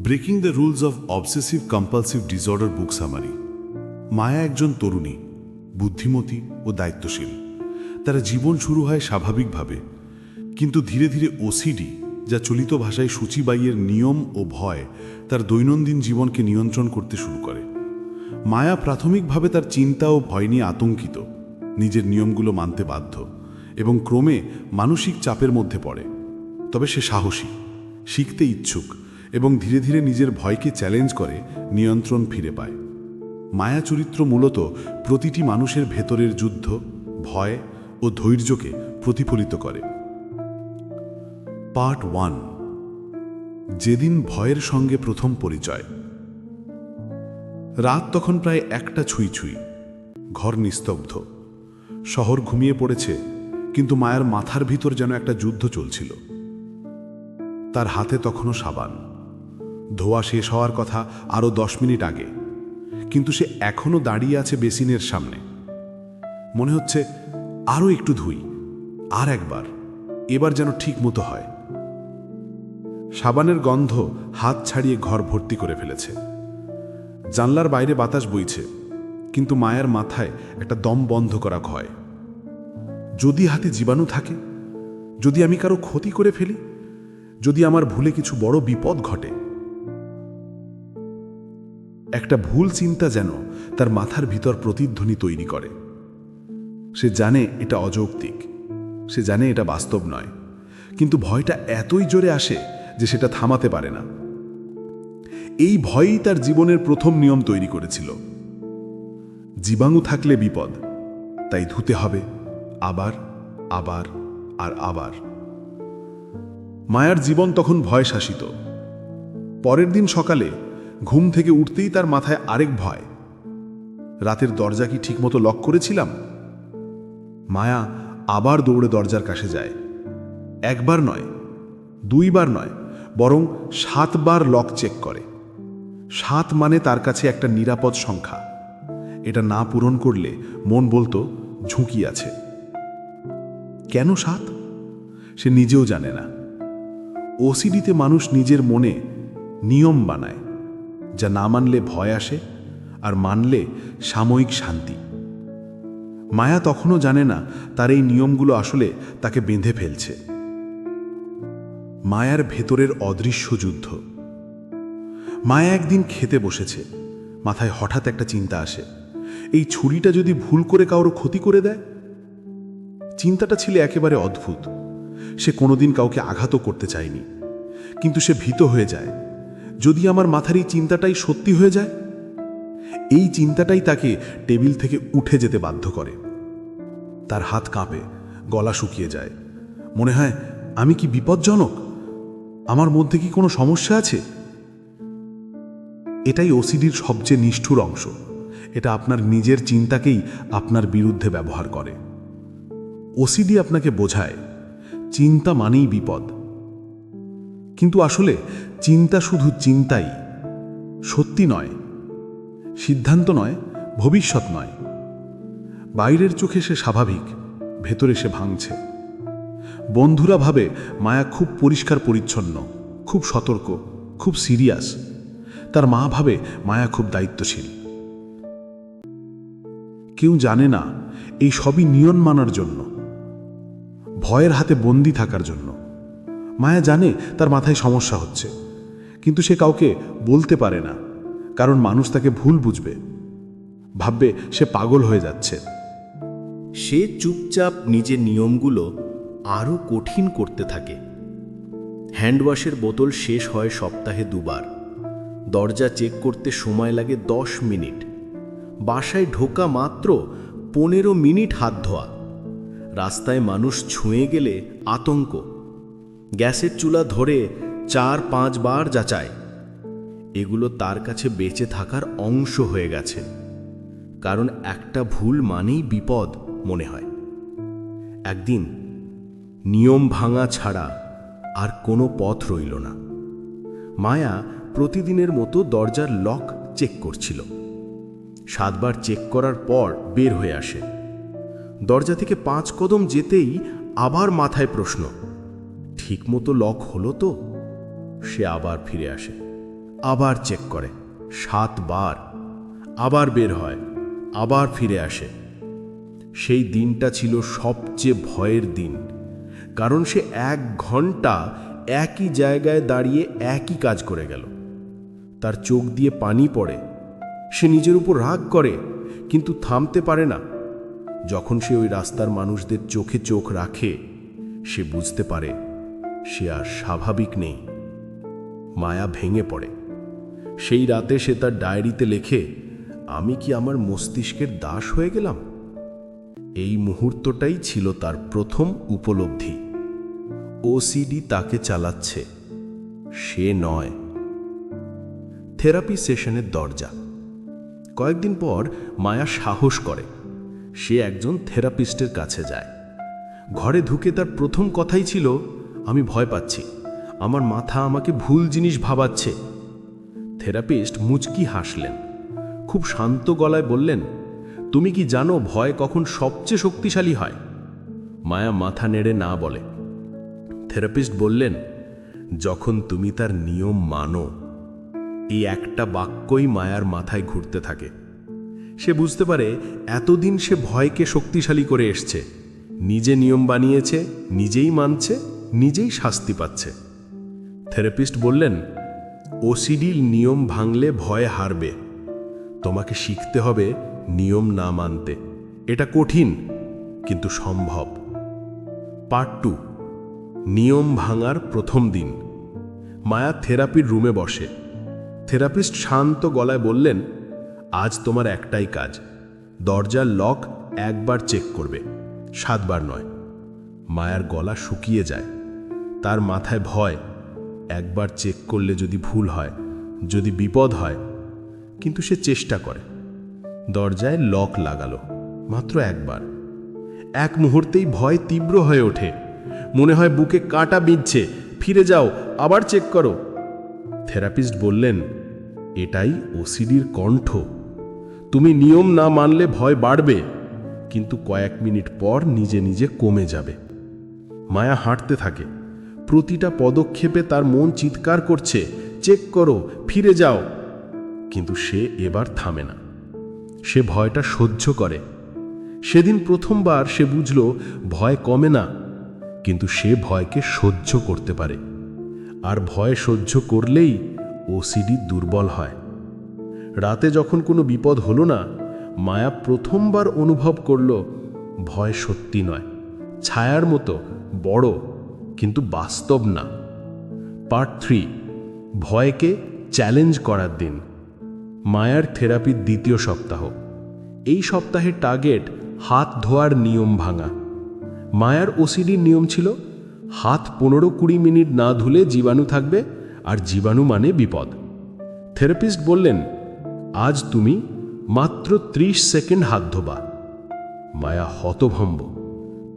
Breaking the rules of obsessive compulsive disorder book summary Maya একজন তরুণী, বুদ্ধিমতী ও দায়িত্বশীল। তারা জীবন শুরু হয় স্বাভাবিকভাবে। কিন্তু ধীরে ধীরে ওসিডি যা চলিত ভাষায় সূচিবাইয়ের নিয়ম ও ভয়, তার দৈনন্দিন জীবনকে নিয়ন্ত্রণ করতে শুরু করে। মায়া প্রাথমিকভাবে তার চিন্তা ও ভয় নিয়ে আতঙ্কিত। নিজের নিয়মগুলো মানতে বাধ্য এবং ক্রমে মানসিক চাপের মধ্যে পড়ে। তবে সে সাহসী, শিখতে ইচ্ছুক এবং ধীরে ধীরে নিজের ভয়কে চ্যালেঞ্জ করে, নিয়ন্ত্রণ ফিরে পায়। মায়া চরিত্র মূলত প্রতিটি মানুষের ভেতরের যুদ্ধ, ভয় ও ধৈর্যকে প্রতিফলিত করে। পার্ট ওয়ান, যেদিন ভয়ের সঙ্গে প্রথম পরিচয়। রাত তখন প্রায় একটা ছুঁই ছুঁই, ঘর নিস্তব্ধ। শহর ঘুমিয়ে পড়েছে, কিন্তু মায়ের মাথার ভিতর যেন একটা যুদ্ধ চলছিল। তার হাতে তখনও সাবান। ধোয়া শেষ হওয়ার কথা আরও দশ মিনিট আগে। কিন্তু সে এখনও দাঁড়িয়ে আছে বেসিনের সামনে। মনে হচ্ছে আরও একটু ধুই, আর একবার, এবার যেন ঠিক মতো হয়। সাবানের গন্ধ হাত ছাড়িয়ে ঘর ভর্তি করে ফেলেছে। জানলার বাইরে বাতাস বইছে, কিন্তু মায়ের মাথায় একটা দম বন্ধ করা ভয়। যদি হাতে জীবাণু থাকে, যদি আমি কারও ক্ষতি করে ফেলি, যদি আমার ভুলে কিছু বড় বিপদ ঘটে একটা ভুল চিন্তা যেন তার মাথার ভিতর প্রতিধ্বনি তৈরি করে। সে জানে এটা অযৌক্তিক। সে জানে এটা বাস্তব নয়। কিন্তু ভয়টা এতই জোরে আসে যে সেটা থামাতে পারে না। এই ভয়ই তার জীবনের প্রথম নিয়ম তৈরি করেছিল। জীবাণু থাকলে বিপদ, তাই ধুতে হবে, আবার আবার, আর আবার। মায়ার জীবন তখন ভয় শাসিত পরের দিন সকালে ঘুম থেকে উঠতেই তার মাথায় আরেক ভয়। রাতের দরজা কি ঠিকমতো লক করেছিলাম? মায়া আবার দৌড়ে দরজার কাছে যায়। একবার নয়, দুইবার নয়, বরং সাতবার লক চেক করে। সাত মানে তার কাছে একটা নিরাপদ সংখ্যা। এটা না পূরণ করলে মন বলতো ঝুঁকি আছে। কেন সাত? সে নিজেও জানে না। ওসিডিতে মানুষ নিজের মনে নিয়ম বানায়। যা না মানলে ভয় আসে আর মানলে সাময়িক শান্তি। মায়া তখনও জানে না তার এই নিয়মগুলো আসলে তাকে বেঁধে ফেলছে। মায়ার ভেতরের অদৃশ্য যুদ্ধ। মায়া একদিন খেতে বসেছে, মাথায় হঠাৎ একটা চিন্তা আসে। এই ছুরিটা যদি ভুল করে কারও ক্ষতি করে দেয়? চিন্তাটা ছিল একেবারে অদ্ভুত। সে কোনোদিন কাউকে আঘাতও করতে চায়নি। কিন্তু সে ভীত হয়ে যায়। যদি আমার মাথার এই চিন্তাটাই সত্যি হয়ে যায়? এই চিন্তাটাই তাকে টেবিল থেকে উঠে যেতে বাধ্য করে। তার হাত কাঁপে, গলা শুকিয়ে যায়। মনে হয়, আমি কি বিপজ্জনক? আমার মধ্যে কি কোনো সমস্যা আছে? এটাই ওসিডির সবচেয়ে নিষ্ঠুর অংশ। এটা আপনার নিজের চিন্তাকেই আপনার বিরুদ্ধে ব্যবহার করে। ওসিডি আপনাকে বোঝায়, চিন্তা মানেই বিপদ। কিন্তু আসলে চিন্তা শুধু চিন্তাই। সত্যি নয়। সিদ্ধান্ত নয়, ভবিষ্যৎ নয়। বাইরের চোখে সে স্বাভাবিক, ভেতরে সে ভাঙছে। বন্ধুরা ভাবে মায়া খুব পরিষ্কার পরিচ্ছন্ন, খুব সতর্ক, খুব সিরিয়াস। তার মা ভাবে মায়া খুব দায়িত্বশীল। কেউ জানে না, এই সবই নিয়ন মানার জন্য। ভয়ের হাতে বন্দি থাকার জন্য। মায়া জানে তার মাথায় সমস্যা হচ্ছে। কিন্তু সে কাউকে বলতে পারে না, কারণ মানুষ তাকে ভুল বুঝবে। ভাববে সে পাগল হয়ে যাচ্ছে। সে চুপচাপ নিজের নিয়মগুলো আরও কঠিন করতে থাকে। হ্যান্ডওয়াশের বোতল শেষ হয় সপ্তাহে দুবার। দরজা চেক করতে সময় লাগে দশ মিনিট। বাসায় ঢোকা মাত্র পনেরো মিনিট হাত ধোয়া। রাস্তায় মানুষ ছুঁয়ে গেলে আতঙ্ক। গ্যাসের চুলা ধরে চার পাঁচবার যাচায়। এগুলো তার কাছে বেঁচে থাকার অংশ হয়ে গেছে। কারণ একটা ভুল মানেই বিপদ, মনে হয়। একদিন নিয়ম ভাঙা ছাড়া আর কোনো পথ রইল না। মায়া প্রতিদিনের মতো দরজার লক চেক করছিল। সাতবার চেক করার পর বের হয়ে আসে। দরজা থেকে পাঁচ কদম যেতেই আবার মাথায় প্রশ্ন ঠিকমতো লক হলো তো? সে আবার ফিরে আসে। আবার চেক করে। সাতবার। আবার বের হয়। আবার ফিরে আসে। সেই দিনটা ছিল সবচেয়ে ভয়ের দিন। কারণ সে এক ঘণ্টা একই জায়গায় দাঁড়িয়ে একই কাজ করে গেল। তার চোখ দিয়ে পানি পড়ে। সে নিজের উপর রাগ করে, কিন্তু থামতে পারে না। যখন সে ওই রাস্তার মানুষদের চোখে চোখ রাখে, সে বুঝতে পারে সে আর স্বাভাবিক নেই। মায়া ভেঙে পড়ে। সেই রাতে সে তার ডায়েরিতে লেখে, আমি কি আমার মস্তিষ্কের দাস হয়ে গেলাম? এই মুহূর্তটাই ছিল তার প্রথম উপলব্ধি। ওসিডি তাকে চালাচ্ছে। সে নয়। থেরাপি সেশনের দরজা। কয়েকদিন পর মায়া সাহস করে। সে একজন থেরাপিস্টের কাছে যায়। ঘরে ঢুকে তার প্রথম কথাই ছিল আমি ভয় পাচ্ছি। আমার মাথা আমাকে ভুল জিনিস ভাবাচ্ছে। থেরাপিস্ট মুচকি হাসলেন। খুব শান্ত গলায় বললেন, তুমি কি জানো ভয় কখন সবচেয়ে শক্তিশালী হয়? মায়া মাথা নেড়ে না বলে। থেরাপিস্ট বললেন, যখন তুমি তার নিয়ম মানো, এই একটা বাক্যই মায়ার মাথায় ঘুরতে থাকে। সে বুঝতে পারে এতদিন সে ভয়কে শক্তিশালী করে এসছে। নিজে নিয়ম বানিয়েছে, নিজেই মানছে নিজেই শাস্তি পাচ্ছে। থেরাপিস্ট বললেন, ওসিডির নিয়ম ভাঙলে ভয় হারবে। তোমাকে শিখতে হবে নিয়ম না মানতে। এটা কঠিন, কিন্তু সম্ভব। পার্ট টু, নিয়ম ভাঙার প্রথম দিন। মায়া থেরাপির রুমে বসে। থেরাপিস্ট শান্ত গলায় বললেন, আজ তোমার একটাই কাজ। দরজার লক একবার চেক করবে। সাতবার নয়। মায়ার গলা শুকিয়ে যায়। তার মাথায় ভয়। একবার চেক করলে যদি ভুল হয়, যদি বিপদ হয়, কিন্তু সে চেষ্টা করে। দরজায় লক লাগালো, মাত্র একবার। এক মুহূর্তেই ভয় তীব্র হয়ে ওঠে। মনে হয় বুকে কাটা বিঁধছে, ফিরে যাও, আবার চেক করো। থেরাপিস্ট বললেন, এটাই ওসিডির কণ্ঠ। তুমি নিয়ম না মানলে ভয় বাড়বে, কিন্তু কয়েক মিনিট পর নিজে নিজে কমে যাবে। মায়া হাঁটতে থাকে। প্রতিটা পদক্ষেপে তার মন চিৎকার করছে, চেক করো, ফিরে যাও। কিন্তু সে এবার থামে না। সে ভয়টা সহ্য করে। সেদিন প্রথমবার সে বুঝল ভয় কমে না, কিন্তু সে ভয়কে সহ্য করতে পারে। আর ভয় সহ্য করলেই ওসিডি দুর্বল হয়। রাতে যখন কোনো বিপদ হলো না, মায়া প্রথমবার অনুভব করল, ভয় সত্যি নয়, ছায়ার মতো, বড়। কিন্তু বাস্তব না। পার্ট থ্রি, ভয়কে চ্যালেঞ্জ করার দিন। মায়ার থেরাপির দ্বিতীয় সপ্তাহ। এই সপ্তাহের টার্গেট, হাত ধোয়ার নিয়ম ভাঙা। মায়ার ওসিডির নিয়ম ছিল, হাত পনেরো কুড়ি মিনিট না ধুলে জীবাণু থাকবে, আর জীবাণু মানে বিপদ। থেরাপিস্ট বললেন, আজ তুমি মাত্র ত্রিশ সেকেন্ড হাত ধোবা। মায়া হতভম্ব।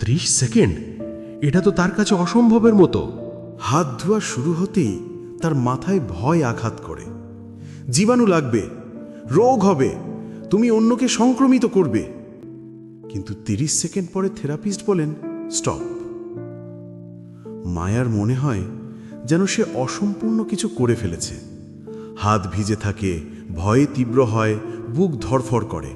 ত্রিশ সেকেন্ড? এটা তো তার কাছে অসম্ভবের মতো। হাত ধোয়া শুরু হতেই তার মাথায় ভয় আঘাত করে। জীবাণু লাগবে, রোগ হবে, তুমি অন্যকে সংক্রমিত করবে। কিন্তু তিরিশ সেকেন্ড পরে থেরাপিস্ট বলেন, স্টপ। মায়ার মনে হয় যেন সে অসম্পূর্ণ কিছু করে ফেলেছে। হাত ভিজে থাকে, ভয়ে তীব্র হয়, বুক ধরফর করে।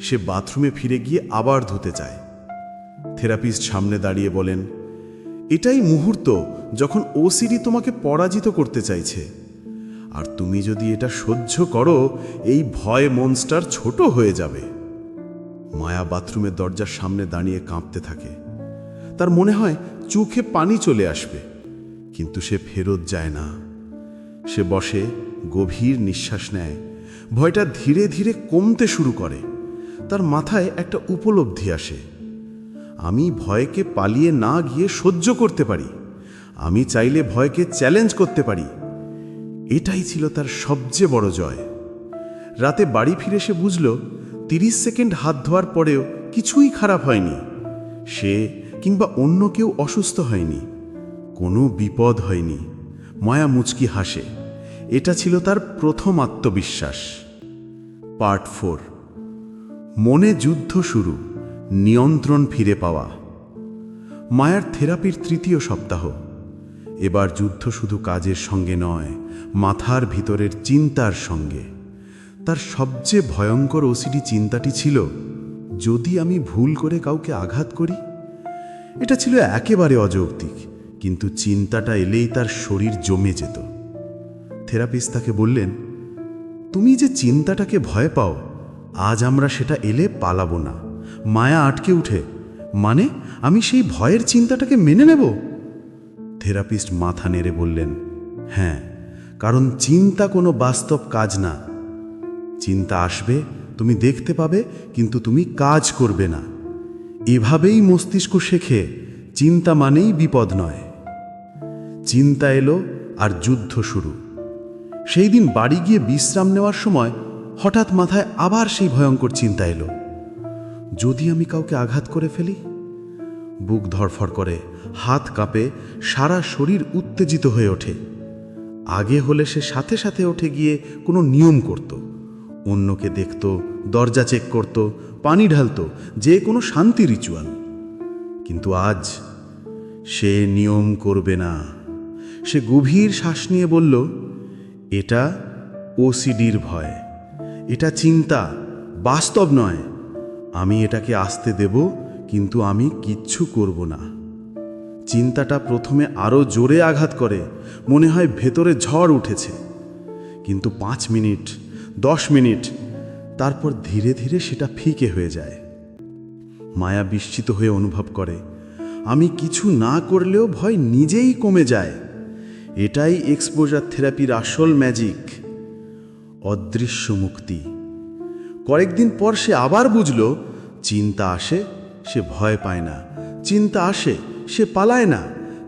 সে বাথরুমে ফিরে গিয়ে আবার ধুতে চায়। থেরাপিস্ট সামনে দাঁড়িয়ে বলেন, এটাই মুহূর্ত যখন ওসিডি তোমাকে পরাজিত করতে চাইছে। আর তুমি যদি এটা সহ্য করো, এই ভয় মনস্টার ছোট হয়ে যাবে। মায়া বাথরুমের দরজার সামনে দাঁড়িয়ে কাঁপতে থাকে। তার মনে হয় চোখে পানি চলে আসবে, কিন্তু সে ফেরত যায় না। সে বসে, গভীর নিঃশ্বাস নেয়। ভয়টা ধীরে ধীরে কমতে শুরু করে। তার মাথায় একটা উপলব্ধি আসে। আমি ভয়কে পালিয়ে না গিয়ে সহ্য করতে পারি। আমি চাইলে ভয়কে চ্যালেঞ্জ করতে পারি। এটাই ছিল তার সবচেয়ে বড় জয়। রাতে বাড়ি ফিরে সে বুঝল, তিরিশ সেকেন্ড হাত ধোয়ার পরেও কিছুই খারাপ হয়নি। সে কিংবা অন্য কেউ অসুস্থ হয়নি। কোনো বিপদ হয়নি। মায়া মুচকি হাসে। এটা ছিল তার প্রথম আত্মবিশ্বাস। Part four. মনে যুদ্ধ শুরু। নিয়ন্ত্রণ ফিরে পাওয়া। মায়ার থেরাপির তৃতীয় সপ্তাহ। এবার যুদ্ধ শুধু কাজের সঙ্গে নয়, মাথার ভিতরের চিন্তার সঙ্গে। তার সবচেয়ে ভয়ঙ্কর ওসিডি চিন্তাটি ছিল, যদি আমি ভুল করে কাউকে আঘাত করি? এটা ছিল একেবারে অযৌক্তিক, কিন্তু চিন্তাটা এলেই তার শরীর জমে যেত। থেরাপিস্ট তাকে বললেন, তুমি যে চিন্তাটাকে ভয় পাও, আজ আমরা সেটা এলে পালাবো না। মায়া আটকে উঠে। মানে আমি সেই ভয়ের চিন্তাটাকে মেনে নেব? থেরাপিস্ট মাথা নেড়ে বললেন হ্যাঁ কারণ চিন্তা কোনো বাস্তব কাজ না। চিন্তা আসবে, তুমি দেখতে পাবে, কিন্তু তুমি কাজ করবে না। এভাবেই মস্তিষ্ক শেখে, চিন্তা মানেই বিপদ নয়। চিন্তা এলো আর যুদ্ধ শুরু। সেই দিন বাড়ি গিয়ে বিশ্রাম নেওয়ার সময় হঠাৎ মাথায় আবার সেই ভয়ঙ্কর চিন্তা এলো। যদি আমি কাউকে আঘাত করে ফেলি? বুক ধরফর করে, হাত কাঁপে, সারা শরীর উত্তেজিত হয়ে ওঠে। আগে হলে সে সাথে সাথে ওঠে গিয়ে কোনো নিয়ম করত। অন্যকে দেখত, দরজা চেক করত, পানি ঢালত, যে কোনো শান্তি রিচুয়াল। কিন্তু আজ সে নিয়ম করবে না। সে গভীর শ্বাস নিয়ে বলল, এটা ওসিডির ভয়। এটা চিন্তা, বাস্তব নয়। আমি এটাকে আসতে দেব, কিন্তু আমি কিচ্ছু করব না। চিন্তাটা প্রথমে আরও জোরে আঘাত করে, মনে হয় ভেতরে ঝড় উঠেছে। কিন্তু পাঁচ মিনিট, দশ মিনিট, তারপর ধীরে ধীরে সেটা ফিকে হয়ে যায়। মায়া বিস্মিত হয়ে অনুভব করে, আমি কিছু না করলেও ভয় নিজেই কমে যায়। এটাই এক্সপোজার থেরাপির আসল ম্যাজিক অদৃশ্য মুক্তি। কয়েকদিন পর সে আবার বুঝল, চিন্তা আসে, সে ভয় পায় না। চিন্তা আসে, সে পালায় না।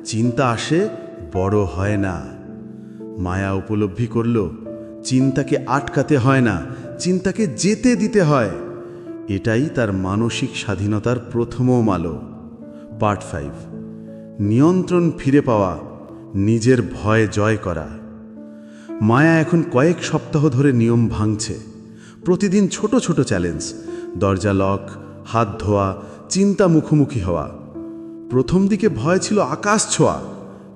চিন্তা আসে, বড় হয় না। মায়া উপলব্ধি করল, চিন্তাকে আটকাতে হয় না, চিন্তাকে যেতে দিতে হয়। এটাই তার মানসিক স্বাধীনতার প্রথম আলো পার্ট ফাইভ। নিয়ন্ত্রণ ফিরে পাওয়া, নিজের ভয় জয় করা। মায়া এখন কয়েক সপ্তাহ ধরে নিয়ম ভাঙছে। প্রতিদিন ছোট ছোট চ্যালেঞ্জ দরজা লক হাত ধোয়া, চিন্তা মুখোমুখি হওয়া। প্রথম দিকে ভয় ছিল আকাশ ছোঁয়া,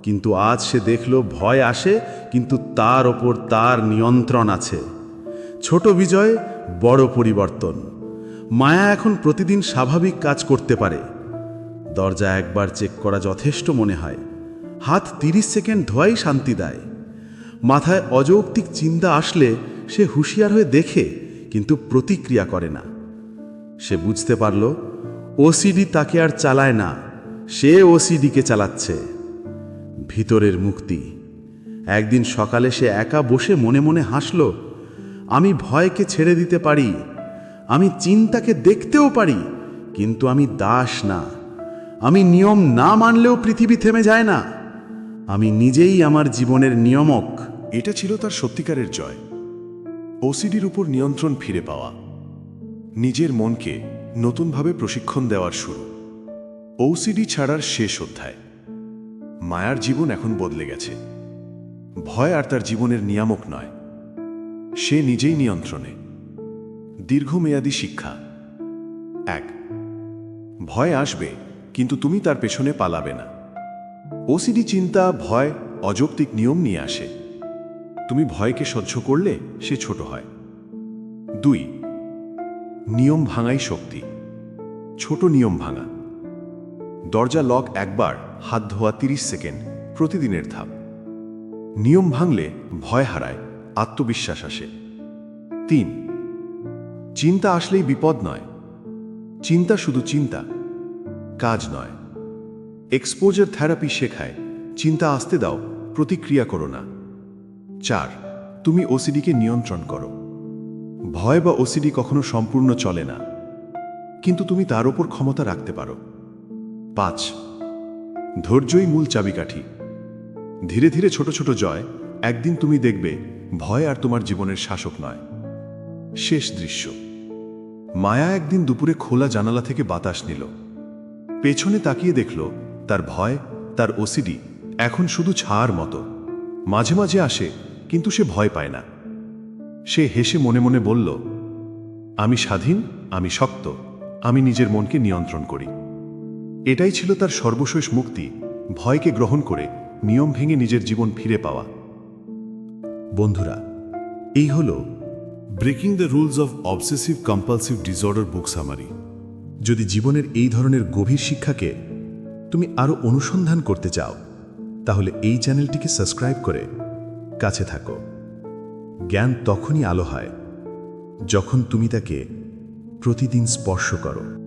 কিন্তু আজ সে দেখল ভয় আসে, কিন্তু তার ওপর তার নিয়ন্ত্রণ আছে। ছোট বিজয়, বড় পরিবর্তন। মায়া এখন প্রতিদিন স্বাভাবিক কাজ করতে পারে। দরজা একবার চেক করা যথেষ্ট মনে হয়। হাত তিরিশ সেকেন্ড ধোয়াই শান্তি দেয়। মাথায় অযৌক্তিক চিন্তা আসলে সে হুঁশিয়ার হয়ে দেখে কিন্তু প্রতিক্রিয়া করে না। সে বুঝতে পারল ওসিডি তাকে আর চালায় না, সে ওসিডিকে চালাচ্ছে। ভিতরের মুক্তি। একদিন সকালে সে একা বসে মনে মনে হাসল, আমি ভয়কে ছেড়ে দিতে পারি, আমি চিন্তাকে দেখতেও পারি, কিন্তু আমি দাস না। আমি নিয়ম না মানলেও পৃথিবী থেমে যায় না। আমি নিজেই আমার জীবনের নিয়মক। এটা ছিল তার সত্যিকারের জয়। ওসিডির উপর নিয়ন্ত্রণ ফিরে পাওয়া। নিজের মনকে নতুনভাবে প্রশিক্ষণ দেওয়ার শুরু। ওসিডি ছাড়ার শেষ অধ্যায়। মায়ার জীবন এখন বদলে গেছে। ভয় আর তার জীবনের নিয়ামক নয়। সে নিজেই নিয়ন্ত্রণে। দীর্ঘমেয়াদী শিক্ষা। এক, ভয় আসবে, কিন্তু তুমি তার পেছনে পালাবে না। ওসিডি চিন্তা, ভয়, অযৌক্তিক নিয়ম নিয়ে আসে। তুমি ভয়কে সহ্য করলে সে ছোট হয়। দুই, নিয়ম ভাঙাই শক্তি। ছোট নিয়ম ভাঙা। দরজা লক একবার, হাত ধোয়া তিরিশ সেকেন্ড, প্রতিদিনের ধাপ। নিয়ম ভাঙলে ভয় হারায়, আত্মবিশ্বাস আসে। তিন, চিন্তা আসলেই বিপদ নয়। চিন্তা শুধু চিন্তা, কাজ নয়। এক্সপোজার থেরাপি শেখায়, চিন্তা আসতে দাও, প্রতিক্রিয়া করো না। চার, তুমি ওসিডিকে নিয়ন্ত্রণ করো। ভয় বা ওসিডি কখনো সম্পূর্ণ চলে না। কিন্তু তুমি তার ওপর ক্ষমতা রাখতে পারো। পাঁচ, ধৈর্যই মূল চাবিকাঠি। ধীরে ধীরে ছোট ছোট জয়, একদিন তুমি দেখবে ভয় আর তোমার জীবনের শাসক নয়। শেষ দৃশ্য। মায়া একদিন দুপুরে খোলা জানালা থেকে বাতাস নিল। পেছনে তাকিয়ে দেখল, তার ভয়, তার ওসিডি এখন শুধু ছায়ার মতো। মাঝে মাঝে আসে কিন্তু সে ভয় পায় না। সে হেসে মনে মনে বলল, আমি স্বাধীন, আমি শক্ত, আমি নিজের মনকে নিয়ন্ত্রণ করি। এটাই ছিল তার সর্বশেষ মুক্তি, ভয়কে গ্রহণ করে নিয়ম ভেঙে নিজের জীবন ফিরে পাওয়া। বন্ধুরা, এই হল breaking the rules of obsessive compulsive disorder book summary যদি জীবনের এই ধরনের গভীর শিক্ষাকে তুমি আরও অনুসন্ধান করতে চাও, তাহলে এই চ্যানেলটিকে সাবস্ক্রাইব করে কাছে থাকো। জ্ঞান তখনই আলো হয় যখন তুমি তাকে প্রতিদিন স্পর্শ করো।